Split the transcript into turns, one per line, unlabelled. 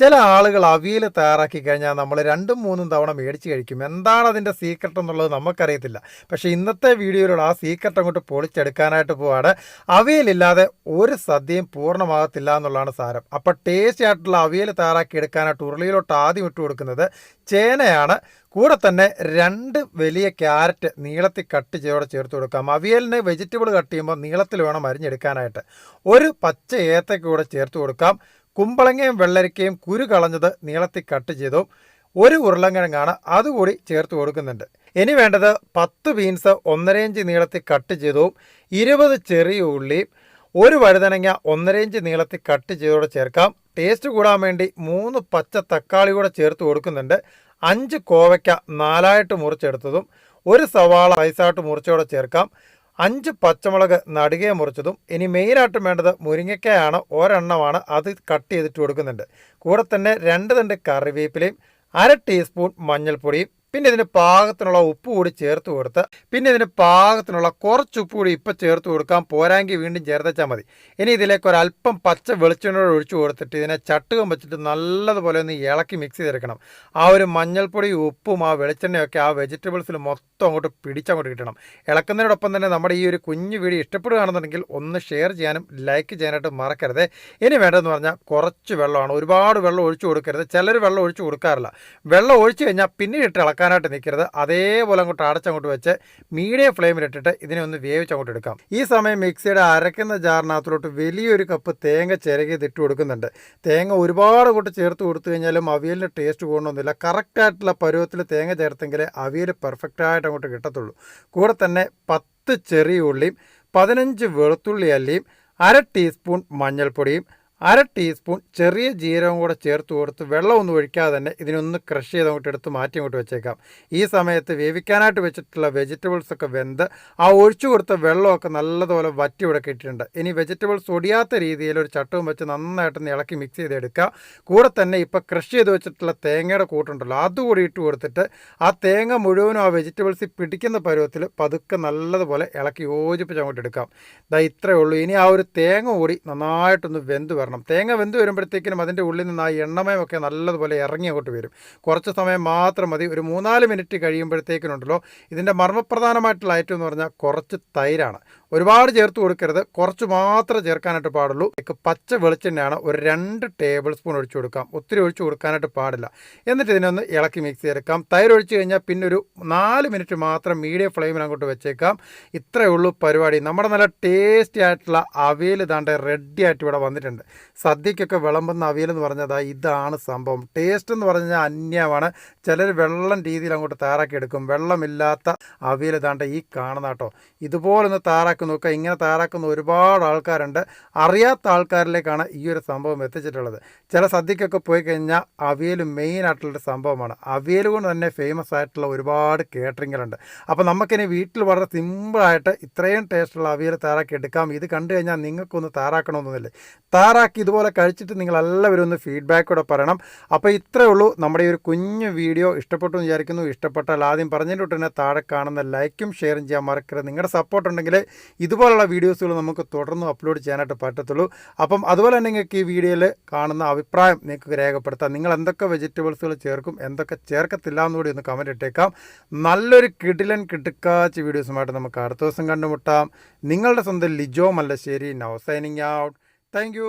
ചില ആളുകൾ അവിയൽ തയ്യാറാക്കി കഴിഞ്ഞാൽ നമ്മൾ രണ്ടും മൂന്നും തവണ മേടിച്ച് കഴിക്കും. എന്താണ് അതിന്റെ സീക്രട്ട് എന്നുള്ളത് നമുക്കറിയത്തില്ല. പക്ഷേ ഇന്നത്തെ വീഡിയോയിലൂടെ ആ സീക്രട്ട് അങ്ങോട്ട് പൊളിച്ചെടുക്കാനായിട്ട് പോവാണ്. അവിയലില്ലാതെ ഒരു സദ്യയും പൂർണമാകത്തില്ല എന്നുള്ളതാണ് സാരം. അപ്പോൾ ടേസ്റ്റി ആയിട്ടുള്ള അവിയൽ തയ്യാറാക്കി എടുക്കാനായിട്ട് ഉരുളിയിലോട്ട് ആദ്യം ഇട്ട് കൊടുക്കുന്നത് ചേനയാണ്. കൂടെ തന്നെ രണ്ട് വലിയ ക്യാരറ്റ് നീളത്തിൽ കട്ട് ചെയ്തോടെ ചേർത്ത് കൊടുക്കാം. അവിയലിന് വെജിറ്റബിൾ കട്ട് ചെയ്യുമ്പോൾ നീളത്തിൽ വേണം അരിഞ്ഞെടുക്കാനായിട്ട്. ഒരു പച്ച ഏത്തക്കൂടെ ചേർത്ത് കൊടുക്കാം. കുമ്പളങ്ങയും വെള്ളരിക്കയും കുരു കളഞ്ഞത് നീളത്തിൽ കട്ട് ചെയ്തു ഒരു ഉരുളങ്കിഴങ്ങാണ് അതുകൂടി ചേർത്ത് കൊടുക്കുന്നുണ്ട്. ഇനി വേണ്ടത് പത്ത് ബീൻസ് ഒന്നര ഇഞ്ച് നീളത്തിൽ കട്ട് ചെയ്തതും ഇരുപത് ചെറിയ ഉള്ളിയും ഒരു വഴുതനങ്ങ ഒന്നര ഇഞ്ച് നീളത്തിൽ കട്ട് ചെയ്തോടെ ചേർക്കാം. ടേസ്റ്റ് കൂടാൻ വേണ്ടി മൂന്ന് പച്ച തക്കാളി കൂടെ ചേർത്ത് കൊടുക്കുന്നുണ്ട്. അഞ്ച് കോവയ്ക്ക നാലായിട്ട് മുറിച്ചെടുത്തതും ഒരു സവാള റൈസായിട്ട് മുറിച്ചോടെ ചേർക്കാം. അഞ്ച് പച്ചമുളക് നടുകയെ മുറിച്ചതും ഇനി മെയിനായിട്ടും വേണ്ടത് മുരിങ്ങക്കയാണ് ഒരെണ്ണമാണ് അത് കട്ട് ചെയ്തിട്ട് കൊടുക്കുന്നുണ്ട്. കൂടെ തന്നെ രണ്ട് തണ്ട് കറിവേപ്പിലയും അര ടീസ്പൂൺ മഞ്ഞൾപ്പൊടിയും പിന്നെ ഇതിന് പാകത്തിനുള്ള ഉപ്പ് കൂടി ചേർത്ത് കൊടുത്ത് പിന്നെ ഇതിന് പാകത്തിനുള്ള കുറച്ച് ഉപ്പ് കൂടി ഇപ്പം ചേർത്ത് കൊടുക്കാം പോരാങ്കി വീണ്ടും ചേർത്തച്ചാൽ മതി. ഇനി ഇതിലേക്ക് ഒരല്പം പച്ച വെളിച്ചെണ്ണയോട് ഒഴിച്ചു കൊടുത്തിട്ട് ഇതിനെ ചട്ടുകം വെച്ചിട്ട് നല്ലതുപോലെ ഒന്ന് ഇളക്കി മിക്സ് ചെയ്തെടുക്കണം. ആ ഒരു മഞ്ഞൾപ്പൊടി ഉപ്പും ആ വെളിച്ചെണ്ണയൊക്കെ ആ വെജിറ്റബിൾസിൽ മൊത്തം അങ്ങോട്ട് പിടിച്ചങ്ങോട്ട് കിട്ടണം. ഇളക്കുന്നതിനോടൊപ്പം തന്നെ നമ്മുടെ ഈ ഒരു കുഞ്ഞു വീഡിയോ ഇഷ്ടപ്പെടുകയാണെന്നുണ്ടെങ്കിൽ ഒന്ന് ഷെയർ ചെയ്യാനും ലൈക്ക് ചെയ്യാനായിട്ട് മറക്കരുത്. ഇനി വേണ്ടതെന്ന് പറഞ്ഞാൽ കുറച്ച് വെള്ളമാണ്. ഒരുപാട് വെള്ളം ഒഴിച്ചു കൊടുക്കരുത്. ചിലർ വെള്ളം ഒഴിച്ചു കൊടുക്കാറില്ല. വെള്ളം ഒഴിച്ചു കഴിഞ്ഞാൽ പിന്നീട് ഇട്ട് ഇളക്കാനായിട്ട് നിൽക്കരുത്. അതേപോലെ അങ്ങോട്ട് അടച്ചങ്ങോട്ട് വെച്ച് മീഡിയം ഫ്ലെയിമിലിട്ടിട്ട് ഇതിനെ ഒന്ന് വേവിച്ച് അങ്ങോട്ട് എടുക്കാം. ഈ സമയം മിക്സിയുടെ അരക്കുന്ന ജാറിനകത്തോട്ട് വലിയൊരു കപ്പ് തേങ്ങ ചിരകിയത് ഇട്ട് കൊടുക്കുന്നുണ്ട്. തേങ്ങ ഒരുപാട് കൂട്ട് ചേർത്ത് കൊടുത്തു കഴിഞ്ഞാലും അവിയലിന് ടേസ്റ്റ് കൂടണമെന്നില്ല കറക്റ്റായിട്ടുള്ള പരുവത്തിൽ തേങ്ങ ചേർത്തെങ്കിലേ അവിയൽ പെർഫെക്റ്റായിട്ട് അങ്ങോട്ട് കിട്ടത്തുള്ളൂ. കൂടെ തന്നെ പത്ത് ചെറിയ ഉള്ളിയും പതിനഞ്ച് വെളുത്തുള്ളി അല്ലിയും അര ടീസ്പൂൺ മഞ്ഞൾപ്പൊടിയും അര ടീസ്പൂൺ ചെറിയ ജീരകം കൂടെ ചേർത്ത് കൊടുത്ത് വെള്ളമൊന്നും ഒഴിക്കാതെ തന്നെ ഇതിനൊന്ന് ക്രഷ് ചെയ്ത് അങ്ങോട്ട് എടുത്ത് മാറ്റി അങ്ങോട്ട് വെച്ചേക്കാം. ഈ സമയത്ത് വേവിക്കാനായിട്ട് വെച്ചിട്ടുള്ള വെജിറ്റബിൾസ് ഒക്കെ വെന്ത് ആ ഒഴിച്ചു കൊടുത്ത വെള്ളമൊക്കെ നല്ലതുപോലെ വറ്റി ഇവിടെ കിട്ടിയിട്ടുണ്ട്. ഇനി വെജിറ്റബിൾസ് ഒടിയാത്ത രീതിയിൽ ഒരു ചട്ടവും വെച്ച് നന്നായിട്ടൊന്ന് ഇളക്കി മിക്സ് ചെയ്തെടുക്കുക. കൂടെ തന്നെ ഇപ്പോൾ ക്രഷ് ചെയ്ത് വെച്ചിട്ടുള്ള തേങ്ങയുടെ കൂട്ടുണ്ടല്ലോ അതുകൂടി ഇട്ട് കൊടുത്തിട്ട് ആ തേങ്ങ മുഴുവനും ആ വെജിറ്റബിൾസ് പിടിക്കുന്ന പരുവത്തിൽ പതുക്കെ നല്ലതുപോലെ ഇളക്കി യോജിപ്പിച്ച് അങ്ങോട്ട് എടുക്കാം. ദാ ഇത്രയേ ഉള്ളൂ. ഇനി ആ ഒരു തേങ്ങ കൂടി നന്നായിട്ടൊന്ന് വെന്ത് തേങ്ങ വെന്ത് വരുമ്പോഴത്തേക്കിനും അതിന്റെ ഉള്ളിൽ നിന്ന് ആ എണ്ണമയമൊക്കെ നല്ലതുപോലെ ഇറങ്ങി അങ്ങോട്ട് വരും. കുറച്ച് സമയം മാത്രം മതി. ഒരു മൂന്നാൽ മിനിറ്റ് കഴിയുമ്പോഴത്തേക്കിനുണ്ടല്ലോ ഇതിന്റെ മർമ്മപ്രധാനമായിട്ടുള്ള ഐറ്റം എന്ന് പറഞ്ഞാൽ കുറച്ച് തൈരാണ്. ഒരുപാട് ചേർത്ത് കൊടുക്കരുത്. കുറച്ച് മാത്രമേ ചേർക്കാനായിട്ട് പാടുള്ളൂ. പച്ച വെളിച്ചെണ്ണയാണ് ഒരു രണ്ട് ടേബിൾ സ്പൂൺ ഒഴിച്ചു കൊടുക്കാം. ഒത്തിരി ഒഴിച്ചു കൊടുക്കാനായിട്ട് പാടില്ല. എന്നിട്ട് ഇതിനൊന്ന് ഇളക്കി മിക്സ് ചെയ്തെടുക്കാം. തൈര് കഴിഞ്ഞാൽ പിന്നെ ഒരു നാല് മിനിറ്റ് മാത്രം മീഡിയം ഫ്ലെയിമിൽ അങ്ങോട്ട് വെച്ചേക്കാം. ഇത്രയേ ഉള്ളൂ പരിപാടി. നമ്മുടെ നല്ല ടേസ്റ്റി ആയിട്ടുള്ള അവിയൽ ഇതാണ്ട് റെഡി ആയിട്ട് ഇവിടെ വന്നിട്ടുണ്ട്. സദ്യക്കൊക്കെ വിളമ്പുന്ന അവിയൽ എന്ന് പറഞ്ഞാൽ ഇതാണ് സംഭവം. ടേസ്റ്റ് എന്ന് പറഞ്ഞാൽ അന്യമാണ് ചിലർ വെള്ളം രീതിയിൽ അങ്ങോട്ട് തയ്യാറാക്കി എടുക്കും. വെള്ളമില്ലാത്ത അവിയൽ ഇതാണ്ട് ഈ കാണുന്ന കേട്ടോ. ഇതുപോലൊന്ന് തയ്യാറാക്കി നോക്കുക. ഇങ്ങനെ തയ്യാറാക്കുന്ന ഒരുപാട് ആൾക്കാരുണ്ട്. അറിയാത്ത ആൾക്കാരിലേക്കാണ് ഈ ഒരു സംഭവം എത്തിച്ചിട്ടുള്ളത്. ചില സദ്യക്കൊക്കെ പോയി കഴിഞ്ഞാൽ അവിയൽ മെയിൻ ആയിട്ടുള്ളൊരു സംഭവമാണ്. അവിയൽ കൊണ്ട് തന്നെ ഫേമസ് ആയിട്ടുള്ള ഒരുപാട് കേറ്ററിങ്ങുകളുണ്ട് അപ്പോൾ നമുക്കിനി വീട്ടിൽ വളരെ സിമ്പിളായിട്ട് ഇത്രയും ടേസ്റ്റുള്ള അവിയൽ തയ്യാറാക്കി എടുക്കാം. ഇത് കണ്ടു കഴിഞ്ഞാൽ നിങ്ങൾക്കൊന്ന് താറാക്കണമെന്നൊന്നുമില്ല തയ്യാറാക്കി ഇതുപോലെ കഴിച്ചിട്ട് നിങ്ങൾ എല്ലാവരും ഒന്ന് ഫീഡ്ബാക്ക് കൂടെ പറയണം. അപ്പോൾ ഇത്രയേ ഉള്ളൂ. നമ്മുടെ ഈ ഒരു കുഞ്ഞു വീഡിയോ ഇഷ്ടപ്പെട്ടു വിചാരിക്കുന്നു. ഇഷ്ടപ്പെട്ടാൽ ആദ്യം പറഞ്ഞതിന്റെ തന്നെ താഴെ കാണുന്ന ലൈക്കും ഷെയറും ചെയ്യാൻ മറക്കരുത്. നിങ്ങളുടെ സപ്പോർട്ട് ഉണ്ടെങ്കിൽ ഇതുപോലുള്ള വീഡിയോസുകൾ നമുക്ക് തുടർന്നും അപ്ലോഡ് ചെയ്യാനായിട്ട് പറ്റത്തുള്ളൂ. അപ്പം അതുപോലെ തന്നെ നിങ്ങൾക്ക് ഈ വീഡിയോയിൽ കാണുന്ന അഭിപ്രായം നിങ്ങൾക്ക് രേഖപ്പെടുത്താം. നിങ്ങൾ എന്തൊക്കെ വെജിറ്റബിൾസുകൾ ചേർക്കും എന്തൊക്കെ ചേർക്കത്തില്ല എന്നുകൂടി ഒന്ന് കമന്റ് ഇട്ടേക്കാം. നല്ലൊരു കിടിലൻ കിടുക്കാച്ച് വീഡിയോസുമായിട്ട് നമുക്ക് അടുത്ത ദിവസം കണ്ടുമുട്ടാം. നിങ്ങളുടെ സ്വന്തം Lijo Mallassery. Now signing out thank